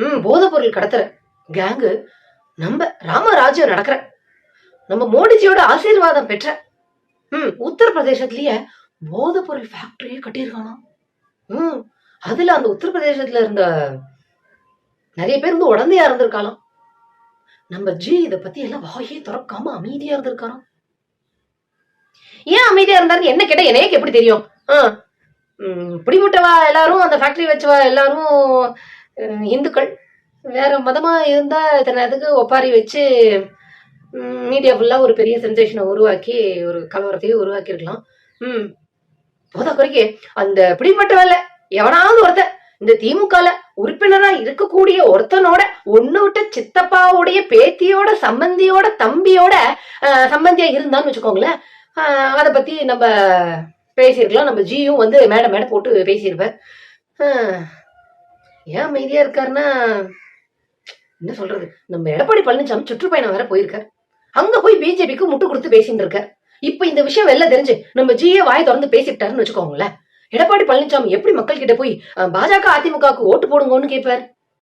ம் போதைப் பொருள் கடத்துற. கேங்கு நம்ம ராமராஜ்யம் நடக்கிற. நம்ம மோடிஜியோட ஆசீர்வாதம் பெற்ற. ம் உத்தரப்பிரதேசத்திலேயே போதைப் பொருள் ஃபேக்டரியே கட்டியிருக்கானா? ம் அதுல அந்த உத்தரப்பிரதேசத்துல இருந்த நிறைய பேர் வந்து உடந்தையா இருந்திருக்காளாம். நம்ம ஜி இத பத்தி எல்லாம் வாயே திறக்காம அமைதியா இருந்திருக்காராம் ஏன் அமைதியா இருந்தாரு என்ன கேட்டா எனக்கு எப்படி தெரியும்? ஆ, பிடிபட்டவா எல்லாரும் அந்த ஃபேக்டரி வச்சவா எல்லாரும் இந்துக்கள் வேற மதமா இருந்தா இத்தனை அதுக்கு ஒப்பாரி வச்சு மீடியா ஃபுல்லா ஒரு பெரிய சென்சேஷனை உருவாக்கி ஒரு கலவரத்தையே உருவாக்கியிருக்கலாம். ம் போதா குறைக்கு அந்த பிடிபட்டவல்ல எவனாவது ஒருத்தன் இந்த திமுகல உறுப்பினரா இருக்கக்கூடிய ஒருத்தனோட ஒன்று விட்ட சித்தப்பாவுடைய பேத்தியோட சம்பந்தியோட தம்பியோட அஹ், சம்பந்தியா இருந்தான்னு வச்சுக்கோங்களேன். அதை பத்தி நம்ம பேசியிருக்கலாம். நம்ம ஜியும் வந்து மேடை மேடை போட்டு பேசியிருப்பேன் ஏன் அமைதியா இருக்காருன்னா என்ன சொல்றது? நம்ம எடப்பாடி பழனிசாமி சுற்றுப்பயணம் வேற போயிருக்கார். அங்க போய் பிஜேபிக்கு முட்டு கொடுத்து பேசிட்டு இருக்கார் இப்ப இந்த விஷயம் வெளில தெரிஞ்சு நம்ம ஜியே வாய் திறந்து பேசிட்டாருன்னு வச்சுக்கோங்களேன். எடப்பாடி பழனிசாமி எப்படி மக்கள் கிட்ட போய் பாஜக அதிமுகவுக்கு ஓட்டு போடுங்கன்னு கேட்பாரு?